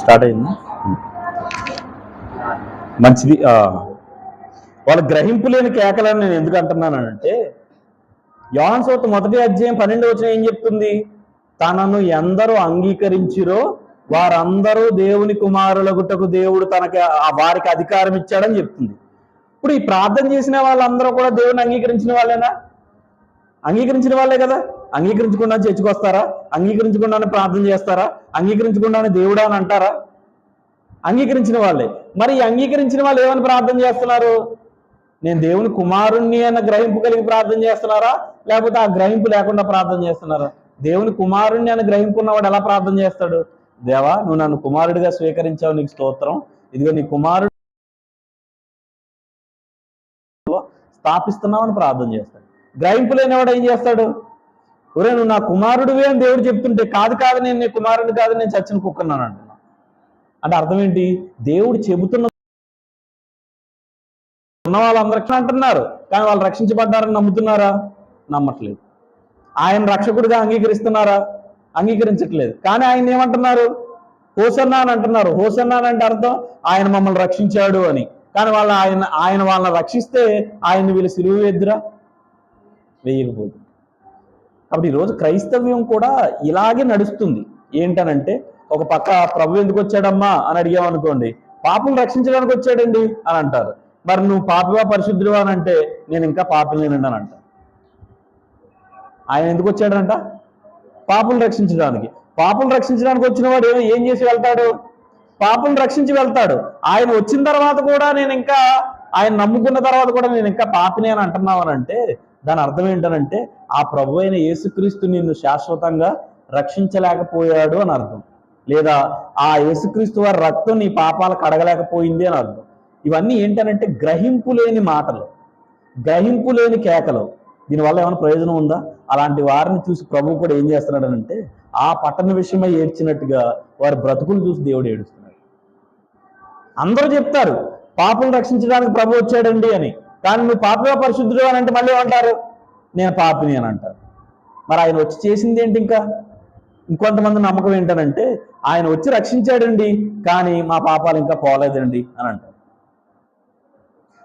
Start అయింది. మంచిది వాళ్ళ గ్రహింపు లేని కేకలని నేను ఎందుకు అంటున్నానంటే యోహన్ సోత్ మొదటి అధ్యాయం పన్నెండు వచ్చిన ఏం చెప్తుంది? తనను ఎందరూ అంగీకరించిరో వారందరూ దేవుని కుమారులగుటకు దేవుడు తనకి ఆ వారికి అధికారం ఇచ్చాడని చెప్తుంది. ఇప్పుడు ఈ ప్రార్థన చేసిన వాళ్ళందరూ కూడా దేవుని అంగీకరించిన వాళ్ళేనా? అంగీకరించిన వాళ్ళే కదా. అంగీకరించకుండా చేర్చుకొస్తారా? అంగీకరించకుండానే ప్రార్థన చేస్తారా? అంగీకరించకుండానే దేవుడా అని అంటారా? అంగీకరించిన వాళ్ళే. మరి అంగీకరించిన వాళ్ళు ఏమని ప్రార్థన చేస్తున్నారు? నేను దేవుని కుమారుణ్ణి అన్న గ్రహింపు కలిగి ప్రార్థన చేస్తున్నారా? లేకపోతే ఆ గ్రహింపు లేకుండా ప్రార్థన చేస్తున్నారా? దేవుని కుమారుణ్ణి అని గ్రహింపు ఉన్నవాడు ఎలా ప్రార్థన చేస్తాడు? దేవా నువ్వు నన్ను కుమారుడిగా స్వీకరించావు నీకు స్తోత్రం. ఇదిగో నీ కుమారుడు స్థాపిస్తున్నావని ప్రార్థన చేస్తాడు. గ్రహింపు లేనివాడు ఏం చేస్తాడు? ఒరే నువ్వు నా కుమారుడివే అని దేవుడు చెప్తుంటే కాదు కాదు నేను నీ కుమారుడు కాదు నేను చచ్చిన కుక్కన్నాను అంటున్నా అంటే అర్థం ఏంటి దేవుడు చెబుతున్న ఉన్న వాళ్ళందరికీ అంటున్నారు కానీ వాళ్ళు రక్షించబడ్డారని నమ్ముతున్నారా? నమ్మట్లేదు. ఆయన రక్షకుడిగా అంగీకరిస్తున్నారా? అంగీకరించట్లేదు. కానీ ఆయన ఏమంటున్నారు? హోసన్నా అని అంటున్నారు. హోసన్నా అని అంటే అర్థం ఆయన మమ్మల్ని రక్షించాడు అని. కానీ వాళ్ళ ఆయన ఆయన వాళ్ళని రక్షిస్తే ఆయన్ని వీళ్ళు సిలువ ఎద్దురా వేయకపోదు కాబట్టి ఈరోజు క్రైస్తవ్యం కూడా ఇలాగే నడుస్తుంది. ఏంటనంటే ఒక పక్క ప్రభు ఎందుకు వచ్చాడమ్మా అని అడిగామనుకోండి పాపం రక్షించడానికి వచ్చాడండి అని అంటారు. మరి నువ్వు పాపగా పరిశుద్ధుడు అని అంటే నేను ఇంకా పాపలేనండి అని అంట ఆయన ఎందుకు వచ్చాడంట? పాపలు రక్షించడానికి. పాపలు రక్షించడానికి వచ్చిన వాడు ఏం చేసి వెళ్తాడు? పాపులను రక్షించి వెళ్తాడు. ఆయన వచ్చిన తర్వాత కూడా నేను ఇంకా ఆయన నమ్ముకున్న తర్వాత కూడా నేను ఇంకా పాపిని అని అంటున్నావు అని అంటే దాని అర్థం ఏంటనంటే ఆ ప్రభు అయిన యేసుక్రీస్తు నిన్ను శాశ్వతంగా రక్షించలేకపోయాడు అని అర్థం. లేదా ఆ యేసుక్రీస్తు వారి రక్తం నీ పాపాలు కడగలేకపోయింది అని అర్థం. ఇవన్నీ ఏంటనంటే గ్రహింపు లేని మాటలు. గ్రహింపు లేని కేకలు. దీనివల్ల ఏమైనా ప్రయోజనం ఉందా? అలాంటి వారిని చూసి ప్రభు కూడా ఏం చేస్తున్నాడనంటే ఆ పట్టణ విషయమై ఏడ్చినట్టుగా వారి బ్రతుకులు చూసి దేవుడు ఏడుస్తున్నాడు. అందరూ చెప్తారు పాపలు రక్షించడానికి ప్రభు వచ్చాడండి అని. కానీ నువ్వు పాపలో పరిశుద్ధుడు అని అంటే మళ్ళీ ఏమంటారు? నేను పాపిని అని అంటారు. మరి ఆయన వచ్చి చేసింది ఏంటి ఇంకా? ఇంకొంతమంది నమ్మకం ఏంటనంటే ఆయన వచ్చి రక్షించాడండి కానీ మా పాపాలు ఇంకా పోలేదండి అని అంటారు.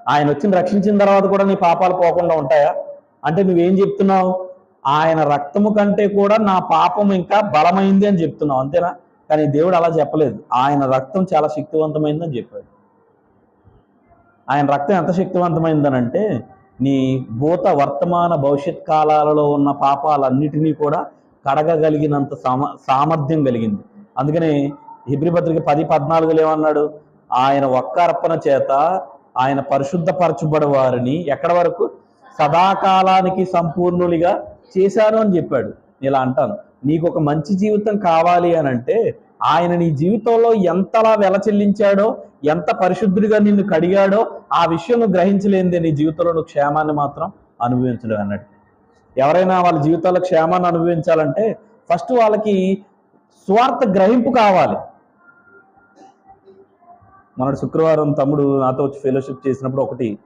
ఆయన వచ్చి రక్షించిన తర్వాత కూడా నీ పాపాలు పోకుండా ఉంటాయా? అంటే నువ్వేం చెప్తున్నావు? ఆయన రక్తము కంటే కూడా నా పాపం ఇంకా బలమైంది అని చెప్తున్నావు అంతేనా? కానీ దేవుడు అలా చెప్పలేదు. ఆయన రక్తం చాలా శక్తివంతమైందని చెప్పాడు. ఆయన రక్తం ఎంత శక్తివంతమైందనంటే నీ భూత వర్తమాన భవిష్యత్ కాలాలలో ఉన్న పాపాలన్నిటినీ కూడా కడగగలిగినంత సామ సామర్థ్యం కలిగింది. అందుకని హిబ్రి పత్రిక పది పద్నాలుగులో ఏమన్నాడు? ఆయన ఒక్క అర్పణ చేత ఆయన పరిశుద్ధపరచబడి వారిని ఎక్కడ వరకు? సదాకాలానికి సంపూర్ణులుగా చేశాను అని చెప్పాడు. ఇలా అంటాను. నీకు ఒక మంచి జీవితం కావాలి అని అంటే ఆయన నీ జీవితంలో ఎంతలా వెల చెల్లించాడో ఎంత పరిశుద్ధుడిగా నిన్ను కడిగాడో ఆ విషయం నువ్వు గ్రహించలేనిదే నీ జీవితంలో నువ్వు క్షేమాన్ని మాత్రం అనుభవించడం అన్నట్టు. ఎవరైనా వాళ్ళ జీవితాల్లో క్షేమాన్ని అనుభవించాలంటే ఫస్ట్ వాళ్ళకి స్వార్థ గ్రహింపు కావాలి. మొన్నటి శుక్రవారం తమ్ముడు నాతో వచ్చి ఫెలోషిప్ చేసినప్పుడు ఒకటి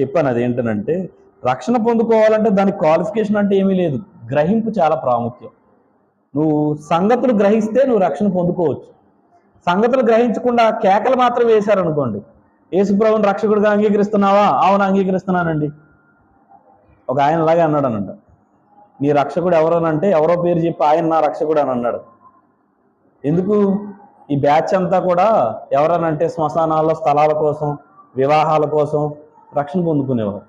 చెప్పాను అదేంటనంటే రక్షణ పొందుకోవాలంటే దానికి క్వాలిఫికేషన్ అంటే ఏమీ లేదు. గ్రహింపు చాలా ప్రాముఖ్యం. నువ్వు సంగతులు గ్రహిస్తే నువ్వు రక్షణ పొందుకోవచ్చు. సంగతులు గ్రహించకుండా కేకలు మాత్రం వేశారనుకోండి. యేసుప్రభుని రక్షకుడిగా అంగీకరిస్తున్నావా? అవును అంగీకరిస్తున్నానండి. ఒక ఆయన అలాగే అన్నాడు అనంట నీ రక్షకుడు ఎవరోనంటే ఎవరో పేరు చెప్పి ఆయన నా రక్షకుడు అని అన్నాడు. ఎందుకు? ఈ బ్యాచ్ అంతా కూడా ఎవరనంటే శ్మశానాల్లో స్థలాల కోసం వివాహాల కోసం రక్షణ పొందుకునేవారు.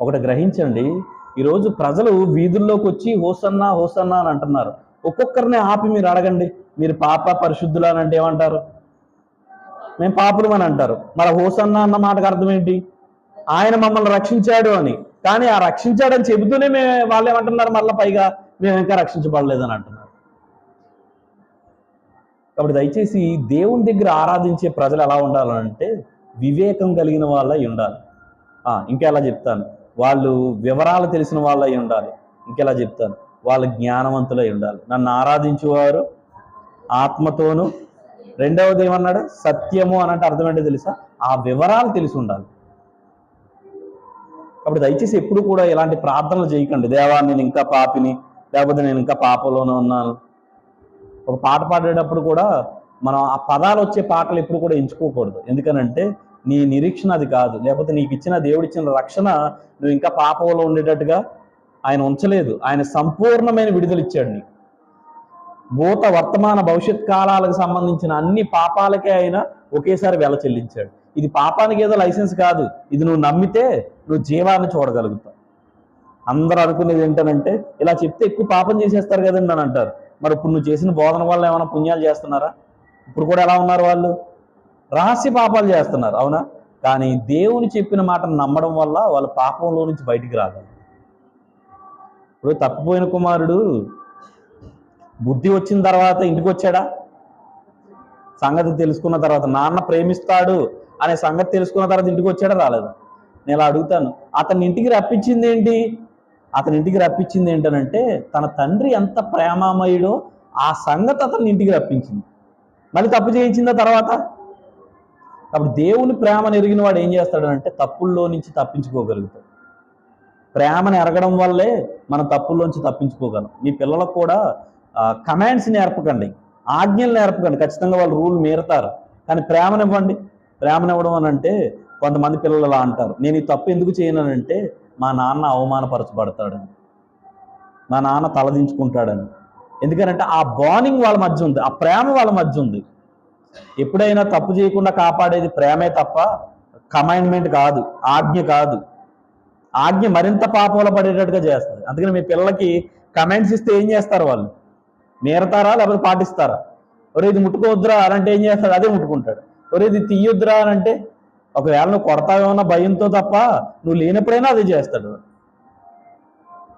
ఒకటి గ్రహించండి ఈరోజు ప్రజలు వీధుల్లోకి వచ్చి హోసన్నా హోసన్నా అని అంటున్నారు. ఒక్కొక్కరిని ఆపి మీరు అడగండి. మీరు పాప పరిశుద్ధులు అని అంటే ఏమంటారు? మేము పాపులు అని అంటారు. మరి హోసన్నా అన్న మాటకు అర్థం ఏంటి? ఆయన మమ్మల్ని రక్షించాడు అని. కానీ ఆ రక్షించాడని చెబుతూనే మేము వాళ్ళు ఏమంటున్నారు? మళ్ళీ పైగా మేము ఇంకా రక్షించబడలేదని అంటున్నారు. కాబట్టి దయచేసి దేవుని దగ్గర ఆరాధించే ప్రజలు ఎలా ఉండాలంటే వివేకం కలిగిన వాళ్ళ ఉండాలి. ఇంకా ఎలా చెప్తాను? వాళ్ళు వివరాలు తెలిసిన వాళ్ళు అయి ఉండాలి. ఇంకెలా చెప్తాను? వాళ్ళు జ్ఞానవంతులై ఉండాలి. నన్ను ఆరాధించేవారు ఆత్మతోను. రెండవది ఏమన్నాడు? సత్యము అనంటే అర్థం ఏంటో తెలుసా? ఆ వివరాలు తెలిసి ఉండాలి. కాబట్టి దయచేసి ఎప్పుడు కూడా ఇలాంటి ప్రార్థనలు చేయకండి. దేవా నేను ఇంకా పాపిని లేకపోతే నేను ఇంకా పాపలోనే ఉన్నాను. ఒక పాట పాడేటప్పుడు కూడా మనం ఆ పదాలు వచ్చే పాటలు ఎప్పుడు కూడా ఎంచుకోకూడదు. ఎందుకనంటే నీ నిరీక్షణ అది కాదు. లేకపోతే నీకు ఇచ్చిన దేవుడిచ్చిన రక్షణ నువ్వు ఇంకా పాపంలో ఉండేటట్టుగా ఆయన ఉంచలేదు. ఆయన సంపూర్ణమైన విడుదల ఇచ్చాడు నీకు. భూత వర్తమాన భవిష్యత్ కాలాలకు సంబంధించిన అన్ని పాపాలకే ఆయన ఒకేసారి వెల చెల్లించాడు. ఇది పాపానికి ఏదో లైసెన్స్ కాదు. ఇది నువ్వు నమ్మితే నువ్వు జీవాన్ని చూడగలుగుతావు. అందరూ అనుకునేది ఏంటనంటే ఇలా చెప్తే ఎక్కువ పాపం చేసేస్తారు కదండి అని అంటారు. మరి ఇప్పుడు నువ్వు చేసిన బోధన వల్ల ఏమైనా పుణ్యాలు చేస్తున్నారా? ఇప్పుడు కూడా ఎలా ఉన్నారు వాళ్ళు? రహస్య పాపాలు చేస్తున్నారు అవునా? కానీ దేవుని చెప్పిన మాటను నమ్మడం వల్ల వాళ్ళ పాపంలో నుంచి బయటికి రాగలరు. ఇప్పుడు తప్పిపోయిన కుమారుడు బుద్ధి వచ్చిన తర్వాత ఇంటికి వచ్చాడా? సంగతి తెలుసుకున్న తర్వాత నాన్న ప్రేమిస్తాడు అనే సంగతి తెలుసుకున్న తర్వాత ఇంటికి వచ్చాడా? రాలేదు. నేను అడుగుతాను అతని ఇంటికి రప్పించింది ఏంటి? అతని ఇంటికి రప్పించింది ఏంటనంటే తన తండ్రి ఎంత ప్రేమామయుడో ఆ సంగతి అతని ఇంటికి రప్పించింది. మళ్ళీ తప్పు చేయించిందా తర్వాత? కాబట్టి దేవుని ప్రేమను ఎరిగిన వాడు ఏం చేస్తాడంటే తప్పుల్లో నుంచి తప్పించుకోగలుగుతాడు. ప్రేమను ఎరగడం వల్లే మనం తప్పుల్లోంచి తప్పించుకోగలం. మీ పిల్లలకు కూడా కమాండ్స్ నేర్పకండి. ఆజ్ఞలు నేర్పకండి. ఖచ్చితంగా వాళ్ళు రూల్ మీరతారు. కానీ ప్రేమనివ్వండి. ప్రేమనివ్వడం అని అంటే కొంతమంది పిల్లలు అలా అంటారు. నేను ఈ తప్పు ఎందుకు చేయనంటే మా నాన్న అవమానపరచబడతాడని. మా నాన్న తలదించుకుంటాడని. ఎందుకంటే ఆ బాండింగ్ వాళ్ళ మధ్య ఉంది. ఆ ప్రేమ వాళ్ళ మధ్య ఉంది. ఎప్పుడైనా తప్పు చేయకుండా కాపాడేది ప్రేమే తప్ప కమైండ్మెంట్ కాదు ఆజ్ఞ కాదు. ఆజ్ఞ మరింత పాపంలో పడేటట్టుగా చేస్తుంది. అందుకని మీ పిల్లలకి కమెంట్స్ ఇస్తే ఏం చేస్తారు వాళ్ళు? మీరతారా లేకపోతే పాటిస్తారా? ఒరే ఇది ముట్టుకోవద్దురా అని అంటే ఏం చేస్తాడు? అదే ముట్టుకుంటాడు. ఒరే ఇది తీయొద్దురా అని అంటే ఒకవేళ నువ్వు కొడతావేమన్న భయంతో తప్ప నువ్వు లేనప్పుడైనా అదే చేస్తాడు.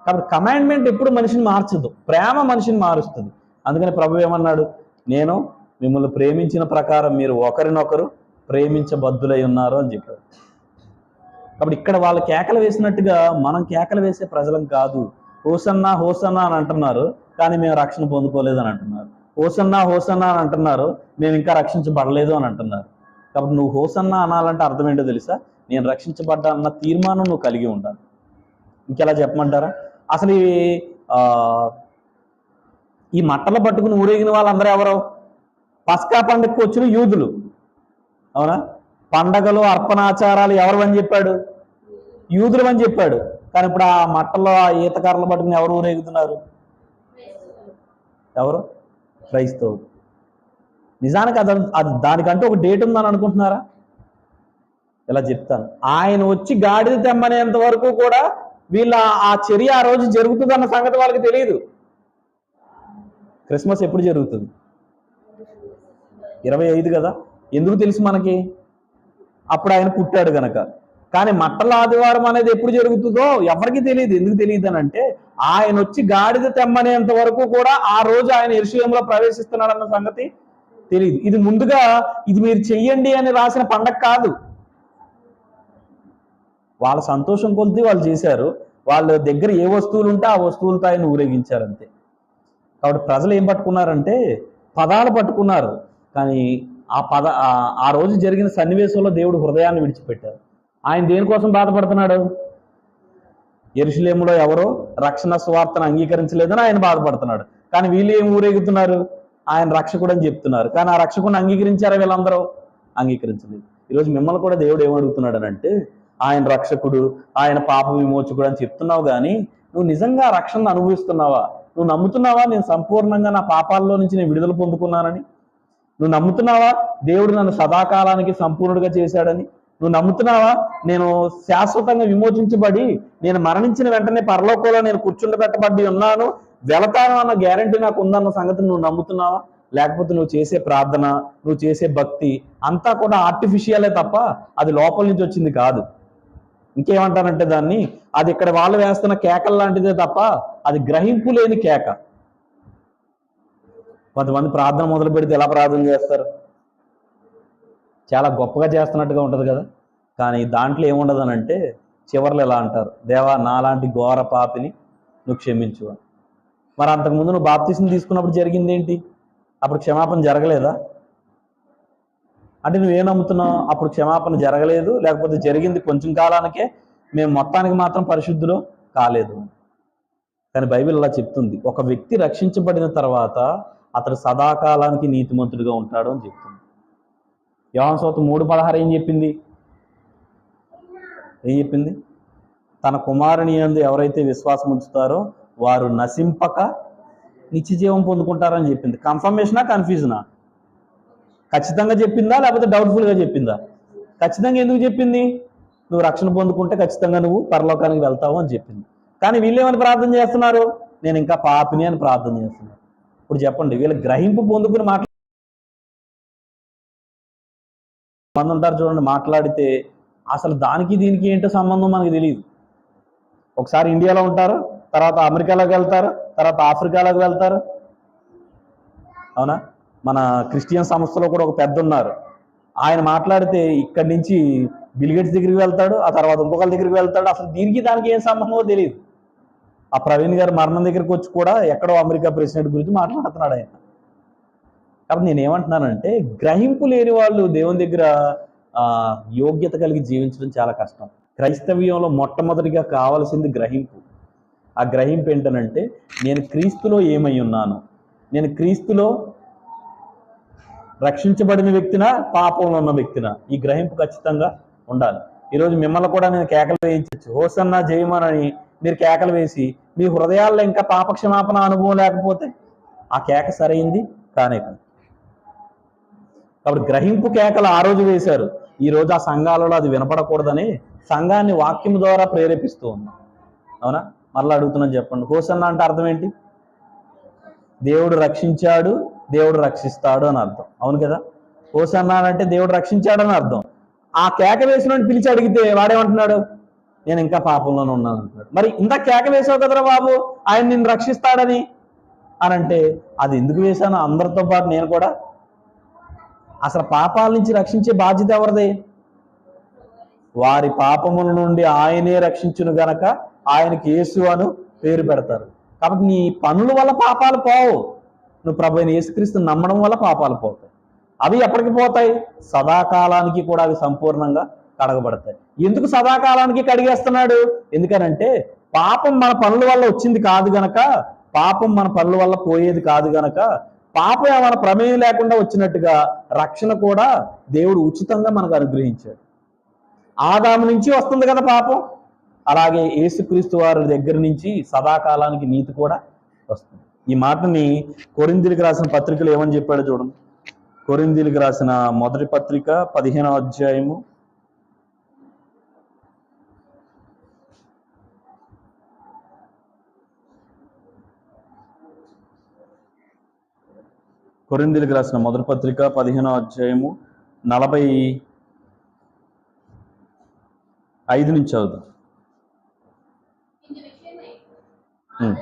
కాబట్టి కమాండ్మెంట్ ఎప్పుడు మనిషిని మార్చదు. ప్రేమ మనిషిని మారుస్తుంది. అందుకని ప్రభు ఏమన్నాడు? నేను మిమ్మల్ని ప్రేమించిన ప్రకారం మీరు ఒకరినొకరు ప్రేమించబద్దులై ఉన్నారు అని చెప్పాడు. కాబట్టి ఇక్కడ వాళ్ళు కేకలు వేసినట్టుగా మనం కేకలు వేసే ప్రజలం కాదు. హోసన్నా హోసన్నా అని అంటున్నారు కానీ మేము రక్షణ పొందుకోలేదు అని అంటున్నారు. హోసన్నా హోసన్నా అని అంటున్నారు మేము ఇంకా రక్షించబడలేదు అని అంటున్నారు. కాబట్టి నువ్వు హోసన్నా అనాలంటే అర్థం ఏంటో తెలుసా? నేను రక్షించబడ్డా అన్న తీర్మానం నువ్వు కలిగి ఉండాలి. ఇంకెలా చెప్పమంటారా? అసలు ఈ ఈ మట్టలు పట్టుకుని ఊరేగిన వాళ్ళందరూ ఎవరు? పస్కా పండుగకు వచ్చిన యూదులు. అవునా? పండగలు అర్పణాచారాలు ఎవరు అని చెప్పాడు? యూదులు అని చెప్పాడు. కానీ ఇప్పుడు ఆ మట్టలో ఆ ఈతకారులు పట్టుకుని ఎవరు ఊరేగుతున్నారు? ఎవరు? క్రైస్తవు నిజానికి అది అది దానికంటే ఒక డేట్ ఉందని అనుకుంటున్నారా? ఇలా చెప్తాను. ఆయన వచ్చి గాడిద తెమ్మనేంత వరకు కూడా వీళ్ళ ఆ చర్య ఆ రోజు జరుగుతుందన్న సంగతి వాళ్ళకి తెలియదు. క్రిస్మస్ ఎప్పుడు జరుగుతుంది? ఇరవై ఐదు కదా? ఎందుకు తెలుసు మనకి? అప్పుడు ఆయన పుట్టాడు గనక. కానీ మట్టల ఆదివారం అనేది ఎప్పుడు జరుగుతుందో ఎవరికి తెలియదు. ఎందుకు తెలియదు అని అంటే ఆయన వచ్చి గాడిద తెమ్మనేంత వరకు కూడా ఆ రోజు ఆయన ఎరుశలంలో ప్రవేశిస్తున్నాడన్న సంగతి తెలియదు. ఇది ముందుగా ఇది మీరు చెయ్యండి అని రాసిన పండగ కాదు. వాళ్ళ సంతోషం కొలిది వాళ్ళు చేశారు. వాళ్ళ దగ్గర ఏ వస్తువులు ఉంటే ఆ వస్తువులతో ఆయన ఊరేగించారంతే కాబట్టి ప్రజలు ఏం పట్టుకున్నారంటే పదాలు పట్టుకున్నారు. కానీ ఆ పద ఆ- రోజు జరిగిన సన్నివేశంలో దేవుడు హృదయాన్ని విడిచిపెట్టారు ఆయన దేనికోసం బాధపడుతున్నాడు? ఎరుషులేములో ఎవరో రక్షణ స్వార్థను అంగీకరించలేదని ఆయన బాధపడుతున్నాడు. కానీ వీళ్ళు ఏం ఊరేగుతున్నారు? ఆయన రక్షకుడు అని చెప్తున్నారు. కానీ ఆ రక్షకుడిని అంగీకరించారా వీళ్ళందరూ? అంగీకరించలేదు. ఈరోజు మిమ్మల్ని కూడా దేవుడు ఏమడుగుతున్నాడు అని అంటే ఆయన రక్షకుడు ఆయన పాప విమోచకుడు అని చెప్తున్నావు కానీ నువ్వు నిజంగా రక్షణను అనుభవిస్తున్నావా? నువ్వు నమ్ముతున్నావా నేను సంపూర్ణంగా నా పాపాల్లో నుంచి నేను విడుదల పొందుకున్నానని? నువ్వు నమ్ముతున్నావా? దేవుడు నన్ను సదాకాలానికి సంపూర్ణుడిగా చేశాడని. నువ్వు నమ్ముతున్నావా? నేను శాశ్వతంగా విమోచించబడి నేను మరణించిన వెంటనే పరలోకంలో నేను కూర్చుండబెట్టబడి ఉన్నాను. వెళతాను అన్న గ్యారంటీ నాకు ఉందన్న సంగతి నువ్వు నమ్ముతున్నావా? లేకపోతే నువ్వు చేసే ప్రార్థన నువ్వు చేసే భక్తి అంతా కూడా ఆర్టిఫిషియలే తప్ప అది లోపల నుంచి వచ్చింది కాదు. ఇంకేమంటారంటే దాన్ని? అది ఇక్కడ వాళ్ళు వేస్తున్న కేకల లాంటిదే తప్ప అది గ్రహింపు లేని కేక. కొంతమంది ప్రార్థన మొదలు పెడితే ఎలా ప్రార్థన చేస్తారు? చాలా గొప్పగా చేస్తున్నట్టుగా ఉంటుంది కదా. కానీ దాంట్లో ఏముండదు అని అంటే చివరిలో ఎలా అంటారు? దేవా నాలాంటి ఘోర పాపిని నువ్వు క్షమించు అని. మరి అంతకుముందు నువ్వు బాప్తీసం తీసుకున్నప్పుడు జరిగింది ఏంటి అప్పుడు క్షమాపణ జరగలేదా? అంటే నువ్వేం నమ్ముతున్నావు? అప్పుడు క్షమాపణ జరగలేదు లేకపోతే జరిగింది కొంచెం కాలానికే మేము మొత్తానికి మాత్రం పరిశుద్ధులు కాలేదు కానీ బైబిల్ అలా చెప్తుంది. ఒక వ్యక్తి రక్షించబడిన తర్వాత అతడు సదాకాలానికి నీతిమంతుడిగా ఉంటాడు అని చెప్తుంది. యోహాన్ సోత మూడు పదహారు ఏం చెప్పింది? ఏం చెప్పింది? తన కుమారుని యందు ఎవరైతే విశ్వాసం ఉంచుతారో వారు నశింపక నిత్యజీవం పొందుకుంటారని చెప్పింది. కన్ఫర్మేషనా కన్ఫ్యూజనా ఖచ్చితంగా చెప్పిందా లేకపోతే డౌట్ఫుల్గా చెప్పిందా? ఖచ్చితంగా ఎందుకు చెప్పింది? నువ్వు రక్షణ పొందుకుంటే ఖచ్చితంగా నువ్వు పరలోకానికి వెళ్తావు అని చెప్పింది. కానీ వీళ్ళు ఏమని ప్రార్థన చేస్తున్నారు? నేను ఇంకా పాపిని అని ప్రార్థన చేస్తున్నాను ఇప్పుడు చెప్పండి వీళ్ళు గ్రహింపు పొందుకుని మాట్లా మంది ఉంటారు చూడండి మాట్లాడితే అసలు దానికి దీనికి ఏంటో సంబంధం మనకు తెలియదు ఒకసారి ఇండియాలో ఉంటారు తర్వాత అమెరికాలోకి వెళ్తారు తర్వాత ఆఫ్రికాలోకి వెళ్తారు. అవునా? మన క్రిస్టియన్ సంస్థలో కూడా ఒక పెద్ద ఉన్నారు. ఆయన మాట్లాడితే ఇక్కడి నుంచి బిల్గేట్స్ దగ్గరికి వెళ్తాడు ఆ తర్వాత ఇంకొకరి దగ్గరికి వెళ్తాడు. అసలు దీనికి దానికి ఏం సంబంధమో తెలియదు ఆ ప్రవీణ్ గారు మరణం దగ్గరికి వచ్చి కూడా ఎక్కడో అమెరికా ప్రెసిడెంట్ గురించి మాట్లాడుతున్నాడు ఆయన. కాబట్టి నేను ఏమంటున్నానంటే గ్రహింపు లేని వాళ్ళు దేవుని దగ్గర యోగ్యత కలిగి జీవించడం చాలా కష్టం. క్రైస్తవ్యంలో మొట్టమొదటిగా కావాల్సింది గ్రహింపు. ఆ గ్రహింపు ఏంటనంటే నేను క్రీస్తులో ఏమై ఉన్నాను? నేను క్రీస్తులో రక్షించబడిన వ్యక్తినా పాపంలో ఉన్న వ్యక్తినా? ఈ గ్రహింపు ఖచ్చితంగా ఉండాలి. ఈరోజు మిమ్మల్ని కూడా నేను కేకలు వేయించవచ్చు హోసన్నా జయమనని మీరు కేకలు వేసి మీ హృదయాల్లో ఇంకా పాపక్షమాపణ అనుభవం లేకపోతే ఆ కేక సరైంది కానే కాదు కాబట్టి గ్రహింపు కేకలు ఆ రోజు వేశారు. ఈ రోజు ఆ సంఘాలలో అది వినపడకూడదని సంఘాన్ని వాక్యం ద్వారా ప్రేరేపిస్తూ ఉన్నాం. అవునా? మళ్ళీ అడుగుతున్నాను చెప్పండి. హోసన్న అంటే అర్థం ఏంటి? దేవుడు రక్షించాడు దేవుడు రక్షిస్తాడు అని అర్థం. అవును కదా? హోసన్న అంటే దేవుడు రక్షించాడు అని అర్థం. ఆ కేక వేసిన పిలిచి అడిగితే వాడేమంటున్నాడు? నేను ఇంకా పాపంలోనే ఉన్నాను అంటున్నాడు మరి ఇంత కేక వేసావు కదరా బాబు? ఆయన నిన్ను రక్షిస్తాడని. అని అంటే అది ఎందుకు వేశాను అందరితో పాటు నేను కూడా అసలు పాపాల నుంచి రక్షించే బాధ్యత ఎవరిది? వారి పాపముల నుండి ఆయనే రక్షించును గనక ఆయనకి యేసు అను పేరు పెడతారు. కాబట్టి నీ పనుల వల్ల పాపాలు పోవు. నువ్వు ప్రభు అయిన యేసుక్రీస్తు నమ్మడం వల్ల పాపాలు పోతాయి. అవి ఎప్పటికి పోతాయి? సదాకాలానికి కూడా అవి సంపూర్ణంగా కడగబడతాయి. ఎందుకు సదాకాలానికి కడిగేస్తున్నాడు? ఎందుకనంటే పాపం మన పనుల వల్ల వచ్చింది కాదు గనక పాపం మన పనుల వల్ల పోయేది కాదు గనక పాపం మన ప్రమేయం లేకుండా వచ్చినట్టుగా రక్షణ కూడా దేవుడు ఉచితంగా మనకు అనుగ్రహించాడు. ఆదాము నుంచి వస్తుంది కదా పాపం. అలాగే యేసుక్రీస్తు వారి దగ్గర నుంచి సదాకాలానికి నీతి కూడా వస్తుంది. ఈ మాటని కొరిందీలకు రాసిన పత్రికలు ఏమని చెప్పాడో చూడండి. కొరిందీలకు రాసిన మొదటి పత్రిక పదిహేనో అధ్యాయము కొరిందీలకు రాసిన మొదటి పత్రిక పదిహేనవ అధ్యాయము నలభై ఐదు నుంచి చదువుదాం. ఆదామును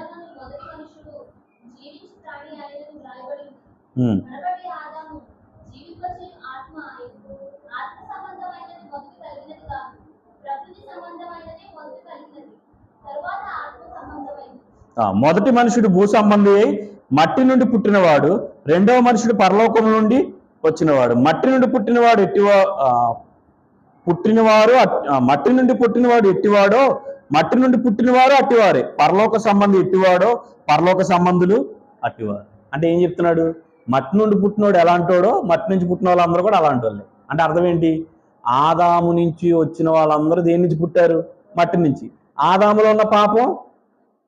మొదటి మనుషుడు భూ సంబంధి మట్టి నుండి పుట్టినవాడు. రెండవ మనుషుడు పరలోకం నుండి వచ్చినవాడు. మట్టి నుండి పుట్టినవాడు ఎట్టివా పుట్టినవారు మట్టి నుండి పుట్టినవాడు ఎట్టివాడో మట్టి నుండి పుట్టినవారు అట్టివారే. పరలోక సంబంధి ఎట్టివాడో పరలోక సంబంధులు అట్టివారు. అంటే ఏం చెప్తున్నాడు? మట్టి నుండి పుట్టినవాడు ఎలాంటోడో మట్టి నుంచి పుట్టిన వాళ్ళందరూ కూడా అలాంటి వాళ్ళే అంటే అర్థం ఏంటి? ఆదాము నుంచి వచ్చిన వాళ్ళందరూ దేని నుంచి పుట్టారు? మట్టి నుంచి. ఆదాములో ఉన్న పాపం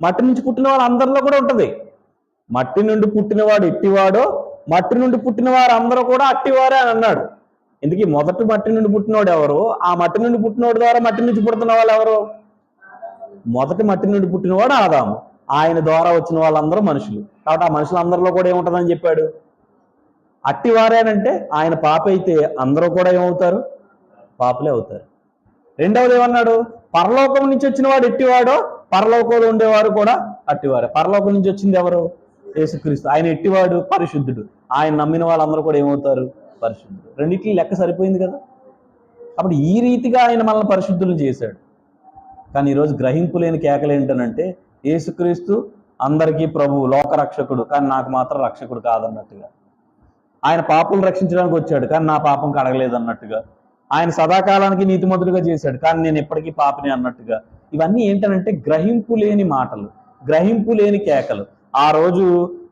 మట్టి నుంచి పుట్టిన వాళ్ళందరిలో కూడా ఉంటుంది. మట్టి నుండి పుట్టినవాడు ఎట్టివాడో మట్టి నుండి పుట్టిన వారు అందరూ కూడా అట్టివారే అని అన్నాడు. ఎందుకు మొదటి మట్టి నుండి పుట్టినవాడు ఎవరు? ఆ మట్టి నుండి పుట్టినోడు ద్వారా మట్టి నుంచి పుడుతున్న వాళ్ళు ఎవరు? మొదటి మట్టి నుండి పుట్టినవాడు ఆదాము. ఆయన ద్వారా వచ్చిన వాళ్ళందరూ మనుషులు. కాబట్టి ఆ మనుషులందరిలో కూడా ఏముంటుందని చెప్పాడు? అట్టివారేనంటే ఆయన పాప అయితే అందరూ కూడా ఏమవుతారు? పాపలే అవుతారు. రెండవది ఏమన్నాడు? పరలోకం నుంచి వచ్చిన వాడు ఎట్టివాడో పరలోకంలో ఉండేవారు కూడా అట్టివారే. పరలోకం నుంచి వచ్చింది ఎవరు? యేసుక్రీస్తు. ఆయన ఎట్టివాడు? పరిశుద్ధుడు. ఆయన నమ్మిన వాళ్ళందరూ కూడా ఏమవుతారు? పరిశుద్ధుడు. రెండింటికి లెక్క సరిపోయింది కదా? అప్పుడు ఈ రీతిగా ఆయన మనల్ని పరిశుద్ధులు చేశాడు. కానీ ఈరోజు గ్రహింపు లేని కేకలు ఏంటనంటే యేసుక్రీస్తు అందరికీ ప్రభు లోకరక్షకుడు. కానీ నాకు మాత్రం రక్షకుడు కాదన్నట్టుగా. ఆయన పాపలు రక్షించడానికి వచ్చాడు. కానీ నా పాపం కడగలేదు అన్నట్టుగా ఆయన సదాకాలానికి నీతిమంతుడిగా చేశాడు. కానీ నేను ఎప్పటికీ పాపని అన్నట్టుగా. ఇవన్నీ ఏంటనంటే గ్రహింపు లేని మాటలు. గ్రహింపు లేని కేకలు. ఆ రోజు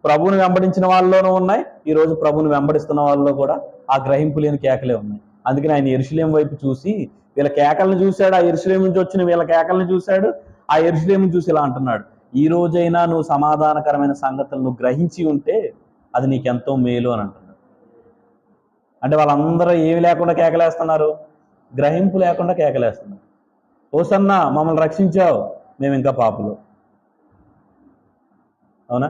ప్రభువుని వెంబడించిన వాళ్ళలోనూ ఉన్నాయి ఈ రోజు ప్రభువుని వెంబడిస్తున్న వాళ్ళలో కూడా ఆ గ్రహింపు లేని కేకలే ఉన్నాయి. అందుకని ఆయన ఎరుసలేం వైపు చూసి వీళ్ళ కేకలను చూశాడు ఆ ఎరుసలేం నుంచి వచ్చిన వీళ్ళ కేకలను చూశాడు ఆ ఎరుసలేం చూసి ఇలా అంటున్నాడు ఈ రోజైనా నువ్వు సమాధానకరమైన సంగతులను నువ్వు గ్రహించి ఉంటే అది నీకెంతో మేలు అని అంటున్నాడు. అంటే వాళ్ళందరూ ఏమి లేకుండా కేకలేస్తున్నారు? గ్రహింపు లేకుండా కేకలేస్తున్నారు. ఓసన్న మమ్మల్ని రక్షించావు మేము ఇంకా పాపులు. అవునా?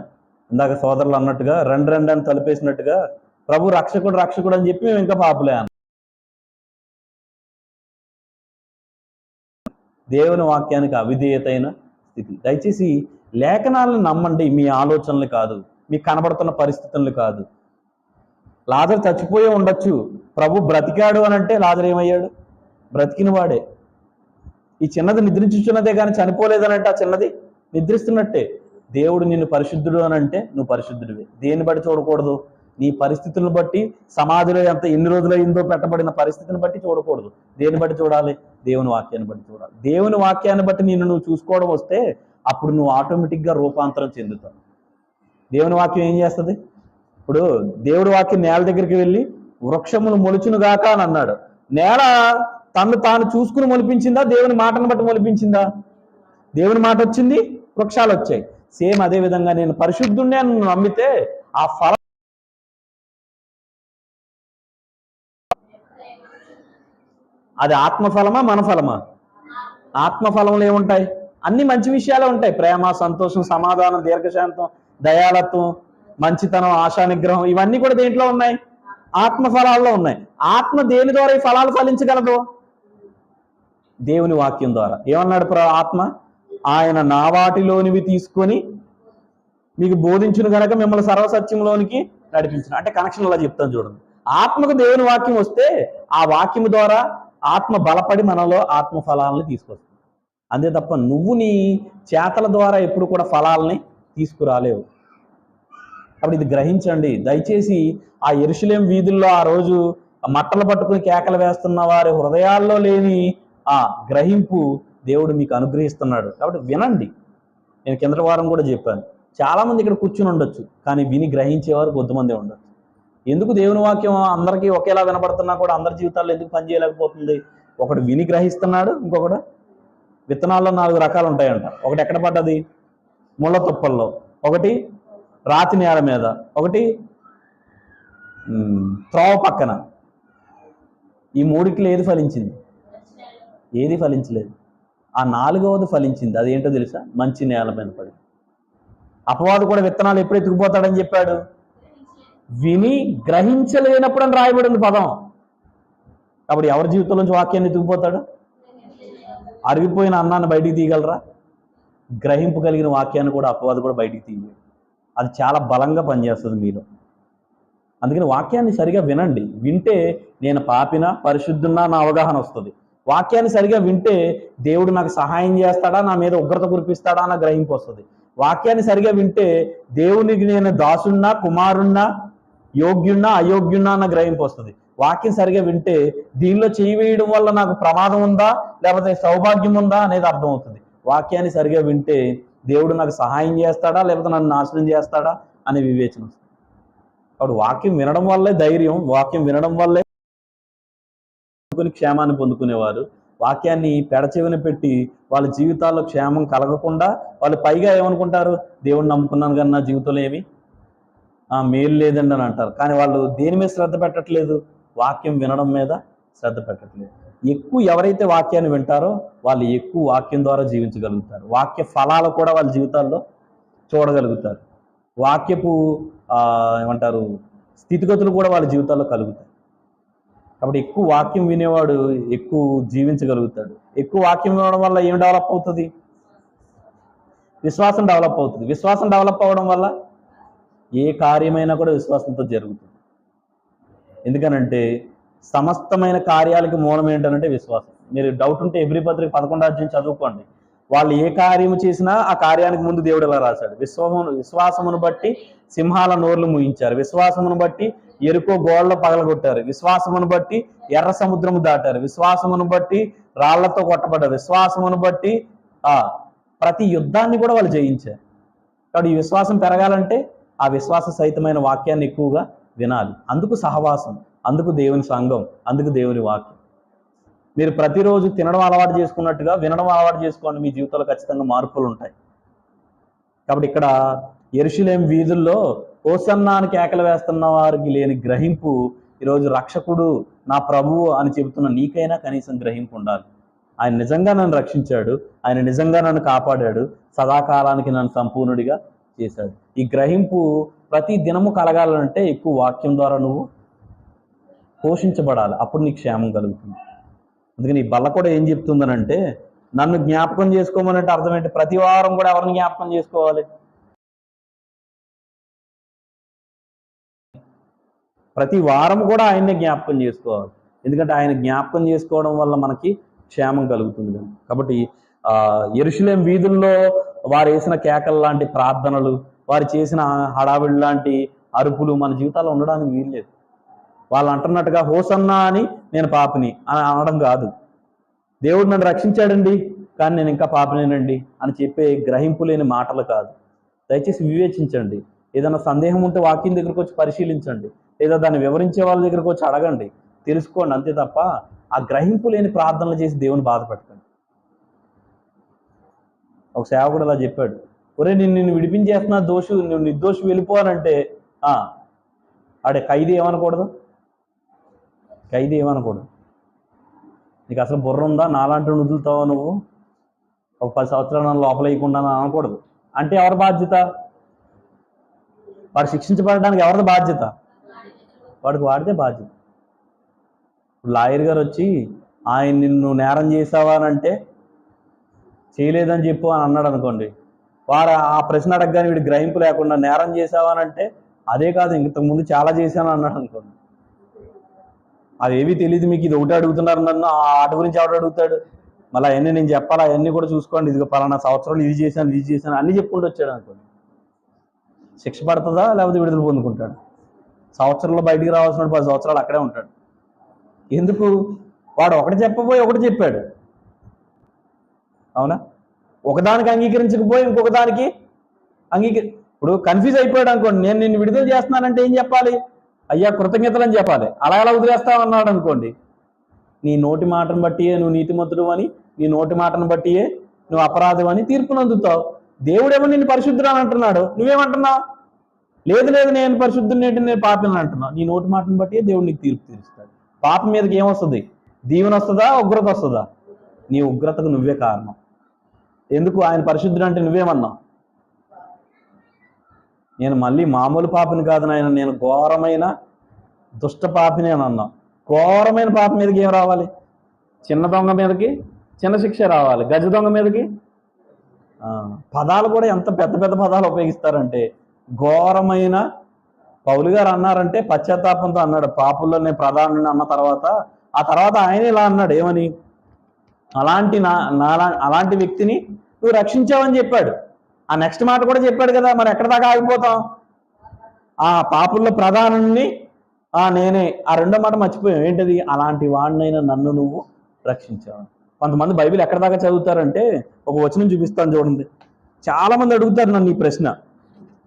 ఇందాక సోదరులు అన్నట్టుగా రెండు రెండు అని తలుపేసినట్టుగా ప్రభు రక్షకుడు రక్షకుడు అని చెప్పి మేము ఇంకా పాపలే అన్న. దేవుని వాక్యానికి అవిధేయతైన స్థితి. దయచేసి లేఖనాలను నమ్మండి మీ ఆలోచనలు కాదు మీకు కనబడుతున్న పరిస్థితులు కాదు. లాజర్ చచ్చిపోయే ఉండొచ్చు ప్రభు బ్రతికాడు అని అంటే లాజర్ ఏమయ్యాడు? బ్రతికిన వాడే. ఈ చిన్నది నిద్రించుచున్నదే కానీ చనిపోలేదనంటే ఆ చిన్నది నిద్రిస్తున్నట్టే. దేవుడు నిన్ను పరిశుద్ధుడు అని అంటే నువ్వు పరిశుద్ధుడివే. దేన్ని బట్టి చూడకూడదు? నీ పరిస్థితులను బట్టి సమాధిలో ఎంత ఎన్ని రోజులు అయిందో పెట్టబడిన పరిస్థితిని బట్టి చూడకూడదు. దేన్ని బట్టి చూడాలి? దేవుని వాక్యాన్ని బట్టి చూడాలి. దేవుని వాక్యాన్ని బట్టి నిన్ను నువ్వు చూసుకోవడం వస్తే అప్పుడు నువ్వు ఆటోమేటిక్గా రూపాంతరం చెందుతావు. దేవుని వాక్యం ఏం చేస్తుంది? ఇప్పుడు దేవుడి వాక్యం నేల దగ్గరికి వెళ్ళి వృక్షమును మొలుచునుగాక అని అన్నాడు. నేల తను తాను చూసుకుని మొలిపించిందా? దేవుని మాటను బట్టి మొలిపించిందా? దేవుని మాట వచ్చింది వృక్షాలు వచ్చాయి. సేమ్ అదే విధంగా నేను పరిశుద్ధుణ్ణి అని నువ్వు నమ్మితే ఆ ఫలం అది ఆత్మఫలమా మన ఫలమా ఆత్మఫలంలో ఏముంటాయి? అన్ని మంచి విషయాలే ఉంటాయి. ప్రేమ సంతోషం సమాధానం దీర్ఘశాంతం దయాలత్వం మంచితనం ఆశా నిగ్రహం ఇవన్నీ కూడా దేంట్లో ఉన్నాయి? ఆత్మ ఫలాల్లో ఉన్నాయి. ఆత్మ దేని ద్వారా ఈ ఫలాలు ఫలించగలదు? దేవుని వాక్యం ద్వారా. ఏమన్నాడు ప్ర ఆత్మ? ఆయన నా వాటిలోనివి తీసుకొని మీకు బోధించును కనుక మిమ్మల్ని సర్వసత్యంలోనికి నడిపించిన. అంటే కనెక్షన్ అలా చెప్తాను చూడండి. ఆత్మకు దేవుని వాక్యం వస్తే ఆ వాక్యం ద్వారా ఆత్మ బలపడి మనలో ఆత్మ ఫలాలని తీసుకొస్తుంది. అంతే తప్ప నువ్వు నీ చేతల ద్వారా ఎప్పుడు కూడా ఫలాలని తీసుకురాలేవు. అప్పుడు ఇది గ్రహించండి. దయచేసి ఆ ఎరుషులేం వీధుల్లో ఆ రోజు మట్టలు పట్టుకుని కేకలు వేస్తున్న వారి హృదయాల్లో లేని ఆ గ్రహింపు దేవుడు మీకు అనుగ్రహిస్తున్నాడు. కాబట్టి వినండి. నేను కింద వారం కూడా చెప్పాను. చాలామంది ఇక్కడ కూర్చుని ఉండొచ్చు. కానీ విని గ్రహించేవారు కొద్దిమంది ఉండొచ్చు. ఎందుకు దేవుని వాక్యం అందరికీ ఒకేలా వినపడుతున్నా కూడా అందరి జీవితాల్లో ఎందుకు పనిచేయలేకపోతుంది? ఒకడు విని గ్రహిస్తున్నాడు ఇంకొకడు విత్తనాల్లో నాలుగు రకాలు ఉంటాయంట. ఒకటి ఎక్కడ పడ్డది? ముళ్ళ తుప్పల్లో. ఒకటి రాతి నేల మీద. ఒకటి త్రోవ పక్కన. ఈ మూడిట్లో ఏది ఫలించింది? ఏది ఫలించలేదు. ఆ నాలుగవది ఫలించింది. అదేంటో తెలుసా? మంచి నేల మీద పడి. అపవాదు కూడా విత్తనాలు ఎప్పుడు ఎత్తుకుపోతాడని చెప్పాడు? విని గ్రహించలేనప్పుడు అని రాయబడింది పదం. కాబట్టి ఎవరి జీవితంలోంచి వాక్యాన్ని ఎత్తుకుపోతాడు? అరిగిపోయిన అన్నాన్ని బయటికి తీయగలరా? గ్రహింపు కలిగిన వాక్యాన్ని కూడా అపవాదు కూడా బయటికి తీయలేదు అది చాలా బలంగా పనిచేస్తుంది మీలో. అందుకని వాక్యాన్ని సరిగా వినండి. వింటే నేను పాపినా పరిశుద్ధున్నా నా అవగాహన వస్తుంది. వాక్యాన్ని సరిగా వింటే దేవుడు నాకు సహాయం చేస్తాడా నా మీద ఉగ్రత కురిపిస్తాడా అన్న గ్రహింపు వస్తుంది. వాక్యాన్ని సరిగా వింటే దేవునికి నేను దాసున్నా కుమారున్నా యోగ్యున్నా అయోగ్యున్నా అన్న గ్రహింపు వస్తుంది. వాక్యం సరిగా వింటే దీనిలో చేయి వేయడం వల్ల నాకు ప్రమాదం ఉందా లేకపోతే సౌభాగ్యం ఉందా అనేది అర్థమవుతుంది. వాక్యాన్ని సరిగా వింటే దేవుడు నాకు సహాయం చేస్తాడా లేకపోతే నన్ను నాశనం చేస్తాడా అనే వివేచన వస్తుంది. వాక్యం వినడం వల్లే ధైర్యం వాక్యం వినడం వల్లే పొందుకొని క్షేమాన్ని పొందుకునేవారు. వాక్యాన్ని పెడచెవిన పెట్టి వాళ్ళ జీవితాల్లో క్షేమం కలగకుండా వాళ్ళు పైగా ఏమనుకుంటారు? దేవుడిని నమ్ముకున్నాను కానీ నా జీవితంలో ఏమి? మేలు లేదండి అని అంటారు. కానీ వాళ్ళు దేని మీద శ్రద్ధ పెట్టట్లేదు? వాక్యం వినడం మీద శ్రద్ధ పెట్టట్లేదు. ఎక్కువ ఎవరైతే వాక్యాన్ని వింటారో వాళ్ళు ఎక్కువ వాక్యం ద్వారా జీవించగలుగుతారు. వాక్య ఫలాలు కూడా వాళ్ళ జీవితాల్లో చూడగలుగుతారు. వాక్యపు ఏమంటారు స్థితిగతులు కూడా వాళ్ళ జీవితాల్లో కలుగుతాయి. కాబట్టి ఎక్కువ వాక్యం వినేవాడు ఎక్కువ జీవించగలుగుతాడు. ఎక్కువ వాక్యం వినడం వల్ల ఏం డెవలప్ అవుతుంది? విశ్వాసం డెవలప్ అవుతుంది. విశ్వాసం డెవలప్ అవ్వడం వల్ల ఏ కార్యమైనా కూడా విశ్వాసంతో జరుగుతుంది. ఎందుకనంటే సమస్తమైన కార్యాలకి మూలం ఏంటంటే విశ్వాసం. మీరు డౌట్ ఉంటే ఎవ్రీ పత్రిక పదకొండు అధ్యాయం చదువుకోండి. వాళ్ళు ఏ కార్యము చేసినా ఆ కార్యానికి ముందు దేవుడు ఎలా రాశాడు? విశ్వమును విశ్వాసమును బట్టి సింహాల నోర్లు ముగించారు విశ్వాసమును బట్టి ఎరుకో గోడలు పగలగొట్టారు. విశ్వాసమును బట్టి ఎర్ర సముద్రము దాటారు. విశ్వాసమును బట్టి రాళ్ళతో కొట్టబడ్డారు. విశ్వాసమును బట్టి ఆ ప్రతి యుద్ధాన్ని కూడా వాళ్ళు జయించారు. కాబట్టి ఈ విశ్వాసం పెరగాలంటే ఆ విశ్వాస సహితమైన వాక్యాన్ని ఎక్కువగా వినాలి. అందుకు సహవాసం అందుకు దేవుని సంఘం అందుకు దేవుని వాక్యం. మీరు ప్రతిరోజు తినడం అలవాటు చేసుకున్నట్టుగా వినడం అలవాటు చేసుకోండి. మీ జీవితంలో ఖచ్చితంగా మార్పులు ఉంటాయి. కాబట్టి ఇక్కడ ఎరుషులేం వీధుల్లో ఓసన్నాని కేకలు వేస్తున్న వారికి లేని గ్రహింపు ఈరోజు రక్షకుడు నా ప్రభువు అని చెబుతున్న నీకైనా కనీసం గ్రహింపు ఉండాలి. ఆయన నిజంగా నన్ను రక్షించాడు. ఆయన నిజంగా నన్ను కాపాడాడు. సదాకాలానికి నన్ను సంపూర్ణుడిగా చేశాడు. ఈ గ్రహింపు ప్రతి దినము కలగాలంటే ఎక్కువ వాక్యం ద్వారా నువ్వు పోషించబడాలి. అప్పుడు నీకు క్షేమం కలుగుతుంది. అందుకని ఈ బల్ల కూడా ఏం చెప్తుందనంటే నన్ను జ్ఞాపకం చేసుకోమనంటే అర్థం ఏంటి? ప్రతి వారం కూడా ఎవరిని జ్ఞాపకం చేసుకోవాలి? ప్రతి వారం కూడా ఆయన్నే జ్ఞాపకం చేసుకోవాలి. ఎందుకంటే ఆయన జ్ఞాపకం చేసుకోవడం వల్ల మనకి క్షేమం కలుగుతుంది కాబట్టి ఆ ఎరుషులేం వీధుల్లో వారు వేసిన కేకలు లాంటి ప్రార్థనలు వారు చేసిన హడావిడి లాంటి అరుపులు మన జీవితాల్లో ఉండడానికి వీల్లేదు. వాళ్ళు అంటున్నట్టుగా హోసన్నా అని నేను పాపిని అని అనడం కాదు. దేవుడు నన్ను రక్షించాడండి కానీ నేను ఇంకా పాపినేనండి అని చెప్పే గ్రహింపు లేని మాటలు కాదు. దయచేసి వివేచించండి. ఏదైనా సందేహం ఉంటే వాక్యం దగ్గరకు వచ్చి పరిశీలించండి. లేదా దాన్ని వివరించే వాళ్ళ దగ్గరకు వచ్చి అడగండి. తెలుసుకోండి అంతే తప్ప ఆ గ్రహింపు లేని ప్రార్థనలు చేసి దేవుని బాధపెట్టకండి ఒక సేవకుడు అలా చెప్పాడు. ఒరే నేను నిన్ను విడిపించేస్తున్నా దోషు నువ్వు నిర్దోషి వెళ్ళిపోవాలంటే ఆడే ఖైదీ ఏమనకూడదు? ఖైదీ ఏమనకూడదు. నీకు అసలు బుర్ర ఉందా? నాలాంటి వదులుతావా నువ్వు? ఒక పది సంవత్సరాలు నన్ను లోపల వేయకుండా అనకూడదు. అంటే ఎవరి బాధ్యత? వాడు శిక్షించబడడానికి ఎవరిది బాధ్యత? వాడికి వాడితే బాధ్యత. ఇప్పుడు లాయర్ గారు వచ్చి ఆయన నిన్ను నేరం చేసావా? అని అంటే చేయలేదని చెప్పు అని అన్నాడు అనుకోండి. వాడు ఆ ప్రశ్న అడగగానే వీడి గ్రహింపు లేకుండా నేరం చేసావా? అని అంటే అదే కాదు ఇంతకు ముందు చాలా చేశాను అన్నాడు అనుకోండి. అవేవి తెలియదు మీకు ఇది ఒకటి అడుగుతున్నారు నన్ను ఆ ఆట గురించి ఎవడు అడుగుతాడు? మళ్ళీ అవన్నీ నేను చెప్పాలా అవన్నీ కూడా చూసుకోండి. ఇదిగో పలానా సంవత్సరాలు ఇది చేశాను ఇది చేశాను అన్నీ చెప్పుకుంటూ వచ్చాడు అనుకోండి. శిక్ష పడుతుందా? లేకపోతే విడుదల పొందుకుంటాడు? సంవత్సరంలో బయటికి రావాల్సిన పది సంవత్సరాలు అక్కడే ఉంటాడు. ఎందుకు? వాడు ఒకటి చెప్పబోయి ఒకటి చెప్పాడు. అవునా? ఒకదానికి అంగీకరించకపోయి ఇంకొక దానికి అంగీకరి ఇప్పుడు కన్ఫ్యూజ్ అయిపోయాడు అనుకోండి. నేను నిన్ను విడుదల చేస్తున్నానంటే ఏం చెప్పాలి? అయ్యా కృతజ్ఞతలు అని చెప్పాలి. అలా ఎలా వదిలేస్తావు అన్నాడు అనుకోండి. నీ నోటి మాటను బట్టియే నువ్వు నీతిమంతుడు అని నీ నోటి మాటను బట్టియే నువ్వు అపరాధం అని తీర్పును అందుతావు దేవుడేమో నిన్ను పరిశుద్ధుడు అని అంటున్నాడు? నువ్వేమంటున్నావు? లేదు లేదు నేను పరిశుద్ధుని ఏంటి నేను పాపని అంటున్నావు. నీ నోటి మాటను బట్టి దేవుడు నీకు తీర్పు తీరుస్తాడు. పాపం మీదకి ఏమొస్తుంది? దీవెన వస్తుందా? ఉగ్రత వస్తుందా? నీ ఉగ్రతకు నువ్వే కారణం. ఎందుకు? ఆయన పరిశుద్ధుడు అంటే నువ్వేమన్నావు? నేను మళ్ళీ మామూలు పాపిని కాదు నాయన నేను ఘోరమైన దుష్ట పాపిని అని అన్నా. ఘోరమైన పాప మీదకి ఏం రావాలి? చిన్న దొంగ మీదకి చిన్న శిక్ష రావాలి. గజ దొంగ మీదకి? పదాలు కూడా ఎంత పెద్ద పెద్ద పదాలు ఉపయోగిస్తారంటే ఘోరమైన పౌలు గారు అన్నారంటే పశ్చాత్తాపంతో అన్నాడు. పాపుల్లోనే ప్రధాని అన్న తర్వాత ఆ తర్వాత ఆయన ఇలా అన్నాడు. ఏమని? అలాంటి నా అలాంటి వ్యక్తిని నువ్వు రక్షించావని చెప్పాడు. ఆ నెక్స్ట్ మాట కూడా చెప్పాడు కదా మరి ఎక్కడ దాకా ఆగిపోతాం? ఆ పాపుల్లో ప్రధానుణ్ణి ఆ నేనే. ఆ రెండో మాట మర్చిపోయాం. ఏంటది? అలాంటి వాడినైనా నన్ను నువ్వు రక్షించావు. కొంతమంది బైబిల్ ఎక్కడ దాకా చదువుతారంటే ఒక వచనం చూపిస్తాను చూడండి. చాలా మంది అడుగుతారు నన్ను ఈ ప్రశ్న.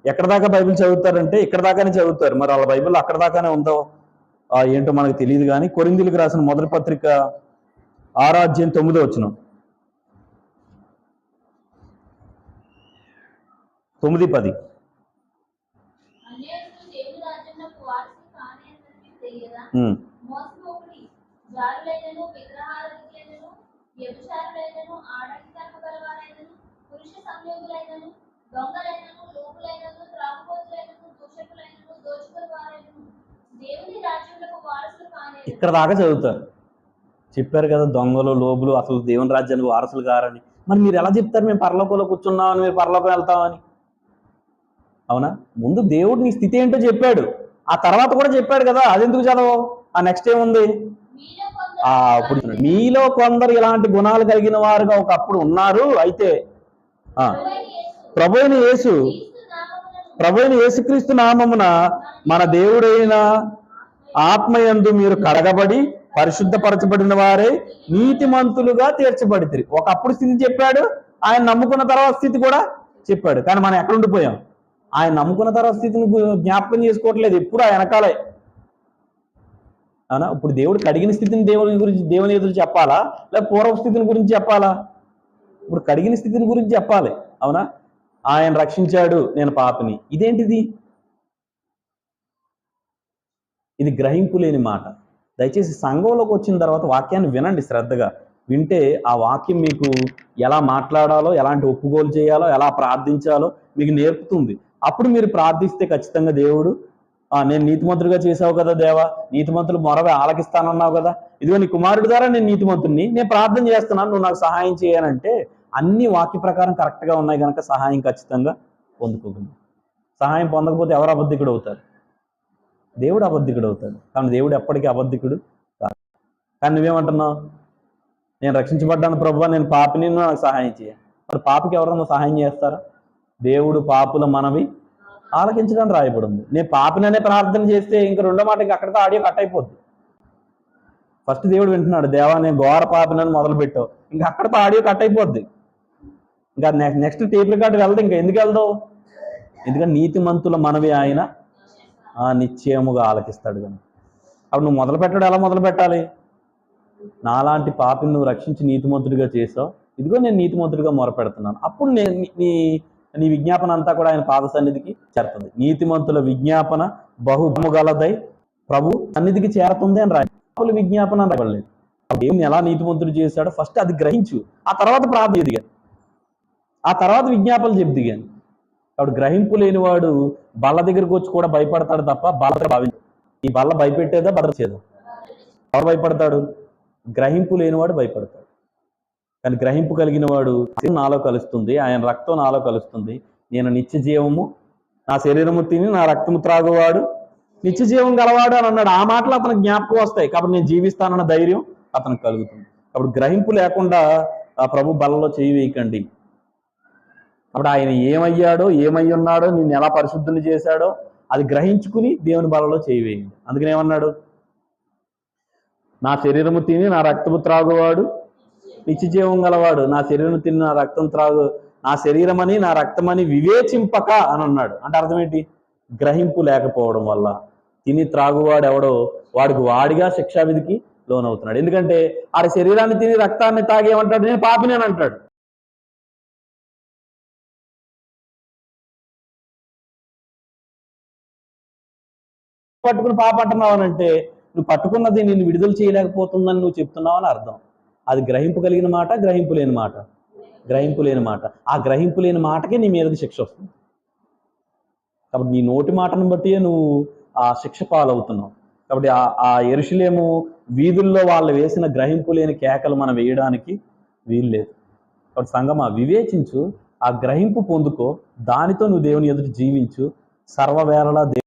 ఎక్కడ దాకా బైబిల్ చదువుతారంటే ఇక్కడ దాకానే చదువుతారు. మరి వాళ్ళ బైబిల్ అక్కడ దాకానే ఉందో? ఏంటో మనకు తెలియదు కానీ కొరిందులకు రాసిన మొదటి పత్రిక ఆరాధ్యం తొమ్మిదో వచ్చినాం వారసులు కానేరు ఇక్కడ దాకా చదువుతారు. చెప్పారు కదా దొంగలు లోబులు అసలు దేవుని రాజ్యానికి వారసులు కారని. మరి మీరు ఎలా చెప్తారు? మేము పరలోకంలో కూర్చున్నామని మీరు పరలోకం వెళ్తామని. అవునా? ముందు దేవుడు నీ స్థితి ఏంటో చెప్పాడు. ఆ తర్వాత కూడా చెప్పాడు కదా అదెందుకు చదవవు? ఆ నెక్స్ట్ ఏముంది? ఆ ఇప్పుడు మీలో కొందరు ఇలాంటి గుణాలు కలిగిన వారుగా ఒకప్పుడు ఉన్నారు. అయితే ఆ యేసు ప్రభుని యేసుక్రీస్తు నామమున మన దేవుడైన ఆత్మయందు మీరు కడగబడి పరిశుద్ధపరచబడిన వారే నీతిమంతులుగా తీర్చబడితే ఒకప్పుడు స్థితి చెప్పాడు ఆయన నమ్ముకున్న తర్వాత స్థితి కూడా చెప్పాడు. కానీ మనం ఎక్కడ ఉండిపోయాం? ఆయన నమ్ముకున్న తర్వాత స్థితిని జ్ఞాపకం చేసుకోవట్లేదు ఎప్పుడు ఆ వెనకాలే. అవునా? ఇప్పుడు దేవుడు కడిగిన స్థితిని దేవుని గురించి దేవుని ఎదురు చెప్పాలా? లేక పూర్వ స్థితిని గురించి చెప్పాలా? ఇప్పుడు కడిగిన స్థితిని గురించి చెప్పాలి. అవునా? ఆయన రక్షించాడు నేను పాపని. ఇదేంటిది? ఇది గ్రహింపు లేని మాట. దయచేసి సంఘంలోకి వచ్చిన తర్వాత వాక్యాన్ని వినండి శ్రద్ధగా. వింటే ఆ వాక్యం మీకు ఎలా మాట్లాడాలో ఎలాంటి ఒప్పుగోలు చేయాలో ఎలా ప్రార్థించాలో మీకు నేర్పుతుంది. అప్పుడు మీరు ప్రార్థిస్తే ఖచ్చితంగా దేవుడు నేను నీతిమంతుడిగా చేసావు కదా దేవా నీతిమంతులు మొరవే ఆలకిస్తానన్నావు కదా. ఇదిగో నీ కుమారుడు ద్వారా నేను నీతిమంతుడిని నేను ప్రార్థన చేస్తున్నాను నువ్వు నాకు సహాయం చేయనంటే అన్ని వాక్య ప్రకారం కరెక్ట్గా ఉన్నాయి కనుక సహాయం ఖచ్చితంగా పొందుకోగలరు సహాయం పొందకపోతే ఎవరు అబద్ధికుడు అవుతారు? దేవుడు అబద్ధికుడు అవుతాడు. కానీ దేవుడు ఎప్పటికీ అబద్ధికుడు కాదు. కానీ నువ్వేమంటున్నావు? నేను రక్షించబడ్డాను ప్రభు నేను పాపిని నాకు సహాయం చేయ. మరి పాపికి ఎవరన్నా సహాయం చేస్తారా? దేవుడు పాపుల మనవి ఆలకించడానికి రాయబడింది. నేను పాపిననే ప్రార్థన చేస్తే ఇంక రెండో మాట ఇంక అక్కడితో ఆడియో కట్ అయిపోద్ది. ఫస్ట్ దేవుడు వింటున్నాడు దేవా నేను ఘోర పాపినని మొదలు పెట్టావు ఇంకా అక్కడితో ఆడియో కట్ అయిపోద్ది. ఇంకా నెక్స్ట్ టేప్ రికార్డు వెళ్తే ఇంకా ఎందుకు వెళ్దావు? ఎందుకంటే నీతిమంతుల మనవి ఆయన ఆ నిశ్చయముగా ఆలకిస్తాడు కానీ అప్పుడు నువ్వు మొదలు పెట్టడం ఎలా మొదలు పెట్టాలి? నాలాంటి పాపిని నువ్వు రక్షించి నీతిమంతుడిగా చేసావు. ఇదిగో నేను నీతిమంతుడిగా మొరపెడుతున్నాను. అప్పుడు నేను నీ- నీ విజ్ఞాపన అంతా కూడా ఆయన పాద సన్నిధికి చేరుతుంది. నీతిమంతుల విజ్ఞాపన బహుగలదై ప్రభు సన్నిధికి చేరుతుంది అని రాయి పాపుల విజ్ఞాపన అని రాయలేదు దేవుని ఎలా నీతిమంతుడు చేశాడో ఫస్ట్ అది గ్రహించు. ఆ తర్వాత ప్రార్థన దిగాను ఆ తర్వాత విజ్ఞాపనలు చెప్పి దిగాను కాబట్టి గ్రహింపు లేనివాడు బల్ల దగ్గరికి వచ్చి కూడా భయపడతాడు తప్ప బల్ల భావించు ఈ బల్ల భయపెట్టేదా భద్రచేదా ఎవరు భయపడతాడు? గ్రహింపు లేనివాడు భయపడతాడు. కానీ గ్రహింపు కలిగిన వాడు నాలో కలుస్తుంది ఆయన రక్తం నాలో కలుస్తుంది. నేను నిత్య జీవము నా శరీరము తిని నా రక్తము త్రాగువాడు నిత్య జీవం గలవాడు అని అన్నాడు. ఆ మాటలు అతనికి జ్ఞాపకం వస్తాయి. కాబట్టి నేను జీవిస్తానన్న ధైర్యం అతనికి కలుగుతుంది. అప్పుడు గ్రహింపు లేకుండా ఆ ప్రభు బలలో చేయి వేయకండి. అప్పుడు ఆయన ఏమయ్యాడో ఏమై ఉన్నాడో నిన్ను ఎలా పరిశుద్ధిని చేశాడో అది గ్రహించుకుని దేవుని బలలో చేయి వేయండి. అందుకనేమన్నాడు నా శరీరము తిని నా రక్తము త్రాగువాడు నిత్య జీవం గలవాడు. నా శరీరం తిని నా రక్తం త్రాగు నా శరీరమని నా రక్తం అని వివేచింపక అని అన్నాడు. అంటే అర్థం ఏంటి? గ్రహింపు లేకపోవడం వల్ల. తిని త్రాగువాడు ఎవడో? వాడికి వాడిగా శిక్షావిధికి లోనవుతున్నాడు. ఎందుకంటే ఆడి శరీరాన్ని తిని రక్తాన్ని తాగేమంటాడు నేను పాపిని అని అంటాడు. పట్టుకుని పాప అంటున్నావు అంటే నువ్వు పట్టుకున్నది నిన్ను విడుదల చేయలేకపోతుందని నువ్వు చెప్తున్నావు అని అర్థం. అది గ్రహింపు కలిగిన మాట గ్రహింపు లేని మాట. గ్రహింపు లేని మాట. ఆ గ్రహింపు లేని మాటకే నీ మీదకి శిక్ష వస్తుంది. కాబట్టి నీ నోటి మాటను బట్టి నువ్వు ఆ శిక్ష పాలవుతున్నావు. కాబట్టి ఆ ఆ ఎరుషులేము వీధుల్లో వాళ్ళు వేసిన గ్రహింపు లేని కేకలు మనం వేయడానికి వీల్లేదు కాబట్టి సంగమా వివేచించు ఆ గ్రహింపు పొందుకో దానితో నువ్వు దేవుని ఎదుటి జీవించు సర్వవేళలా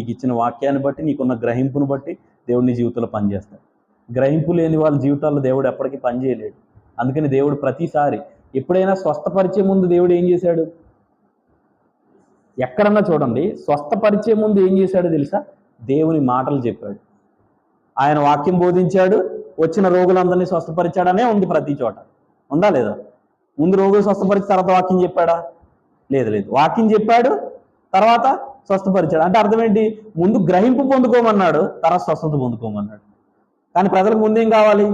నీకు ఇచ్చిన వాక్యాన్ని బట్టి నీకున్న గ్రహింపును బట్టి దేవుడు నీ జీవితంలో పనిచేస్తాడు. గ్రహింపు లేని వాళ్ళ జీవితాల్లో దేవుడు ఎప్పటికీ పనిచేయలేడు అందుకని దేవుడు ప్రతిసారి ఎప్పుడైనా స్వస్థపరిచే ముందు దేవుడు ఏం చేశాడు? ఎక్కడన్నా చూడండి స్వస్థపరిచే ముందు ఏం చేశాడు తెలుసా? దేవుని మాటలు చెప్పాడు. ఆయన వాక్యం బోధించాడు వచ్చిన రోగులందరినీ స్వస్థపరిచాడనే ఉంది ప్రతి చోట. ఉందా లేదా? ముందు రోగులు స్వస్థపరిచి తర్వాత వాక్యం చెప్పాడా? లేదు లేదు. వాక్యం చెప్పాడు తర్వాత స్వస్థపరిచాడు. అంటే అర్థం ఏంటి? ముందు గ్రహింపు పొందుకోమన్నాడు తర్వాత స్వస్థత పొందుకోమన్నాడు. కానీ ప్రజలకు ముందేం కావాలి?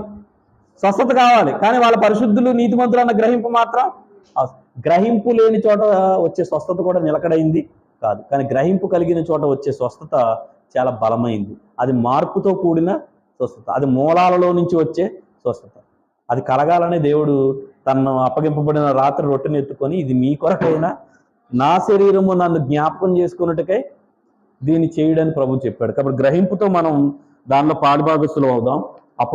స్వస్థత కావాలి. కానీ వాళ్ళ పరిశుద్ధులు నీతిమంతులు అన్న గ్రహింపు మాత్రం గ్రహింపు లేని చోట వచ్చే స్వస్థత కూడా నిలకడైంది కాదు. కానీ గ్రహింపు కలిగిన చోట వచ్చే స్వస్థత చాలా బలమైంది. అది మార్పుతో కూడిన స్వస్థత. అది మూలాలలో నుంచి వచ్చే స్వస్థత. అది కలగాలనే దేవుడు తను అప్పగింపబడిన రాత్రి రొట్టెను ఎత్తుకొని ఇది మీ కొరకైనా నా శరీరము నన్ను జ్ఞాపకం చేసుకున్నట్టుకై దీన్ని చేయడని ప్రభు చెప్పాడు. కాబట్టి గ్రహింపుతో మనం దానిలో పాడుభాగస్తులు అవుదాం. అప్పుడు